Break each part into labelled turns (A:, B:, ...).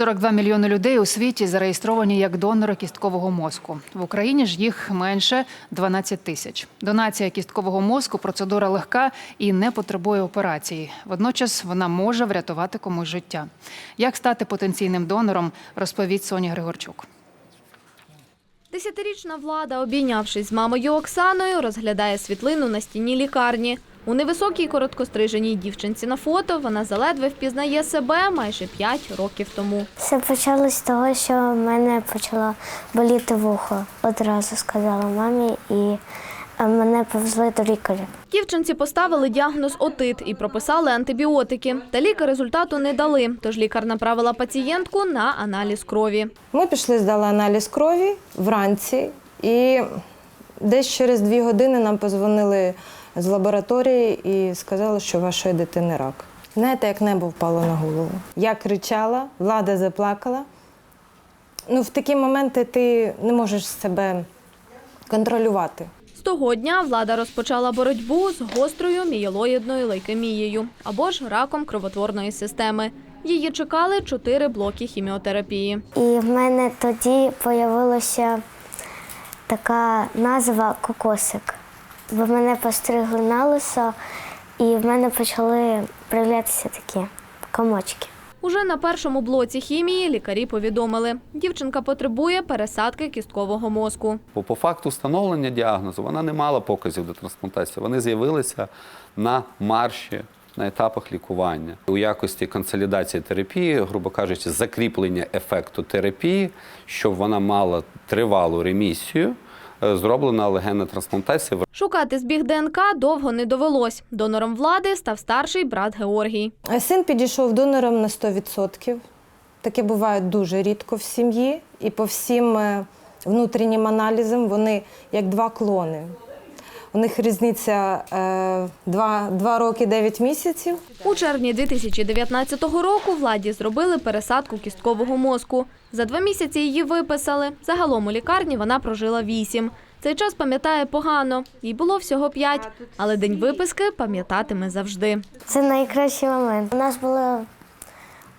A: 42 мільйони людей у світі зареєстровані як донори кісткового мозку. В Україні ж їх менше 12 тисяч. Донація кісткового мозку процедура легка і не потребує операції. Водночас вона може врятувати комусь життя. Як стати потенційним донором, розповість Соня Григорчук.
B: Десятирічна влада, обійнявшись з мамою Оксаною, розглядає світлину на стіні лікарні. У невисокій короткостриженій дівчинці на фото вона заледве впізнає себе майже 5 років тому.
C: Все почалось з того, що в мене почало боліти вухо. Одразу сказала мамі, і е, мене повезли до лікаря.
B: Дівчинці поставили діагноз отит і прописали антибіотики. Та ліки результату не дали, тож лікар направила пацієнтку на аналіз крові.
D: Ми пішли, здали аналіз крові вранці, і десь через дві години нам позвонили з лабораторії і сказали, що вашої дитини рак. Знаєте, як небо впало на голову. Я кричала, влада заплакала. Ну, в такі моменти ти не можеш себе контролювати.
B: З того дня влада розпочала боротьбу з гострою мієлоїдною лейкемією або ж раком кровотворної системи. Її чекали чотири блоки хіміотерапії.
C: І в мене тоді з'явилася така назва кокосик. Бо мене постригли на лисо, і в мене почали проявлятися такі комочки.
B: Уже на першому блоці хімії лікарі повідомили, дівчинка потребує пересадки кісткового мозку.
E: Бо по факту встановлення діагнозу вона не мала показів до трансплантації. Вони з'явилися на марші. На етапах лікування у якості консолідації терапії, грубо кажучи, закріплення ефекту терапії, щоб вона мала тривалу ремісію, е, зроблена алогенна трансплантація.
B: Шукати збіг ДНК довго не довелось. Донором влади став старший брат Георгій.
D: Син підійшов донором на 100%. Таке буває дуже рідко в сім'ї. І по всім е, внутрішнім аналізам вони як два клони. У них різниця е, два, два роки 9 місяців.
B: У червні 2019 року владі зробили пересадку кісткового мозку. За два місяці її виписали. Загалом у лікарні вона прожила вісім. Цей час пам'ятає погано. Їй було всього п'ять, але день виписки пам'ятатиме завжди.
C: Це найкращий момент. У нас була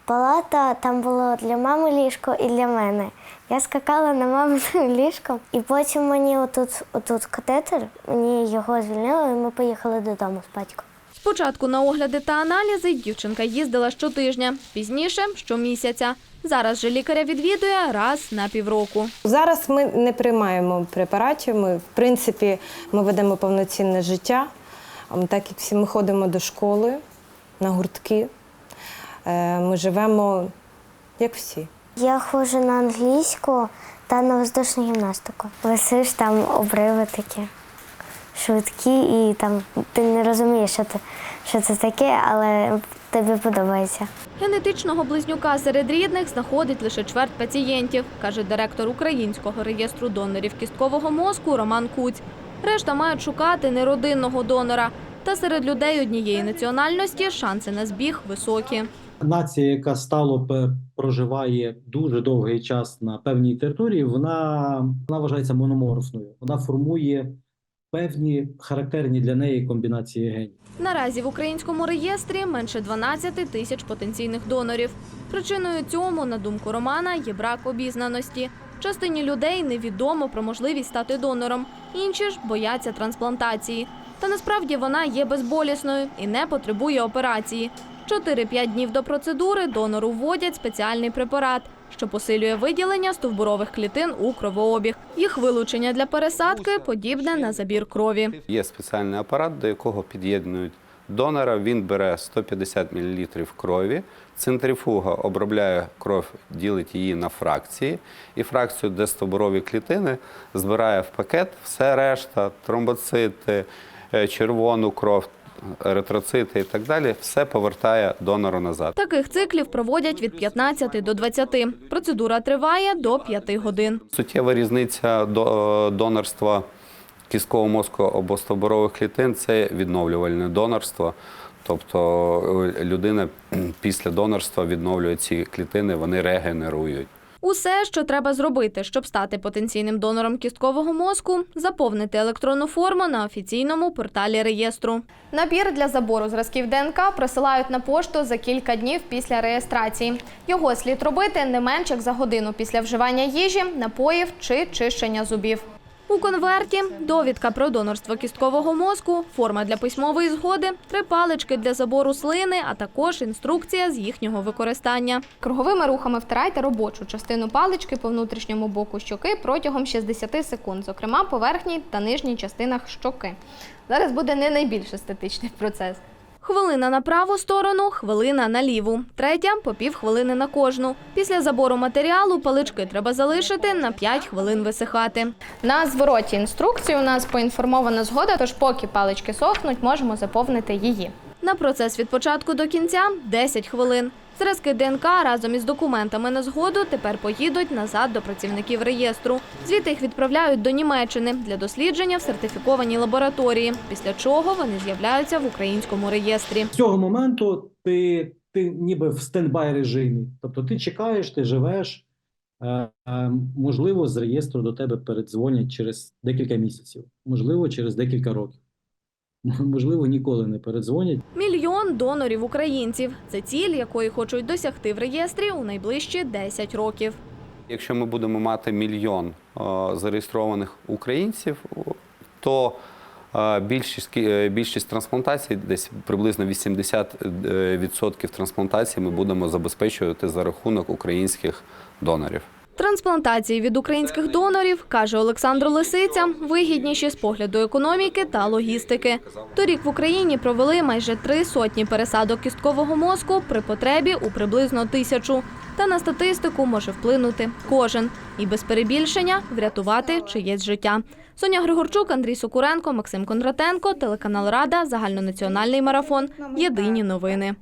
C: палата, там було для мами ліжко і для мене. Я скакала на мамине ліжко, і потім мені отут, отут катетер, мені його звільнили, і ми поїхали додому з батьком.
B: Спочатку на огляди та аналізи дівчинка їздила щотижня, пізніше щомісяця. Зараз же лікаря відвідує раз на півроку.
D: Зараз ми не приймаємо препаратів. Ми, в принципі, ми ведемо повноцінне життя. Так як всі ми ходимо до школи, на гуртки. Е, Ми живемо як всі.
C: Я ходжу на англійську та на воздушну гімнастику. Висиш там обриви такі швидкі, і там ти не розумієш, що це, що це таке, але тобі подобається.
B: Генетичного близнюка серед рідних знаходить лише чверть пацієнтів, каже директор Українського реєстру донорів кісткового мозку Роман Куць. Решта мають шукати неродинного донора. Та серед людей однієї національності шанси на збіг високі.
F: Нація, яка стало пе- проживає дуже довгий час на певній території, вона, вона вважається мономорфною. Вона формує певні характерні для неї комбінації генів.
B: Наразі в українському реєстрі менше 12 тисяч потенційних донорів. Причиною цьому, на думку Романа, є брак обізнаності. Частині людей невідомо про можливість стати донором, інші ж бояться трансплантації. Та насправді вона є безболісною і не потребує операції. 4-5 днів до процедури донору вводять спеціальний препарат, що посилює виділення стовбурових клітин у кровообіг. Їх вилучення для пересадки подібне на забір крові.
E: Є спеціальний апарат, до якого під'єднують донора. Він бере 150 мл крові. Центрифуга обробляє кров, ділить її на фракції, і фракцію, де стовбурові клітини, збирає в пакет все решта, тромбоцити, е, червону кров, еритроцити і так далі. Все повертає донору назад.
B: Таких циклів проводять від 15 до 20. Процедура триває до 5 годин.
E: Суттєва різниця е, донорства кісткового мозку або стовбурових клітин це відновлювальне донорство. Тобто е, людина після донорства відновлює ці клітини, вони регенерують.
B: Усе, що треба зробити, щоб стати потенційним донором кісткового мозку, заповнити електронну форму на офіційному порталі реєстру. Набір для забору зразків ДНК присилають на пошту за кілька днів після реєстрації. Його слід робити не менш як за годину після вживання їжі, напоїв чи чищення зубів. У конверті довідка про донорство кісткового мозку, форма для письмової згоди, три палички для забору слини, а також інструкція з їхнього використання. Круговими рухами втирайте робочу частину палички по внутрішньому боку щоки протягом 60 секунд, зокрема по верхній та нижній частинах щоки. Зараз буде не найбільш естетичний процес. Хвилина на праву сторону, хвилина на ліву. Третя по пів хвилини на кожну. Після забору матеріалу палички треба залишити на 5 хвилин висихати. На звороті інструкції у нас поінформована згода, тож поки палички сохнуть, можемо заповнити її. На процес від початку до кінця 10 хвилин. Зразки ДНК разом із документами на згоду тепер поїдуть назад до працівників реєстру. Звідти їх відправляють до Німеччини для дослідження в сертифікованій лабораторії, після чого вони з'являються в українському реєстрі.
F: З цього моменту ти, ти ніби в стендбай режимі. Тобто ти чекаєш, ти живеш. Е, е, Можливо, з реєстру до тебе передзвонять через декілька місяців, можливо, через декілька років. Можливо, ніколи не передзвонять.
B: Мільйон донорів українців це ціль, якої хочуть досягти в реєстрі у найближчі 10 років.
E: Якщо ми будемо мати мільйон е, зареєстрованих українців, то е, більшість, е, більшість трансплантацій, десь приблизно 80% трансплантацій, ми будемо забезпечувати за рахунок українських донорів.
B: Трансплантації від українських донорів, каже Олександр Лисиця, вигідніші з погляду економіки та логістики. Торік в Україні провели майже три сотні пересадок кісткового мозку при потребі у приблизно тисячу. Та на статистику може вплинути кожен і без перебільшення врятувати чиєсь життя. Соня Григорчук, Андрій Сокуренко, Максим Кондратенко, телеканал Рада, загальнонаціональний марафон. Єдині новини.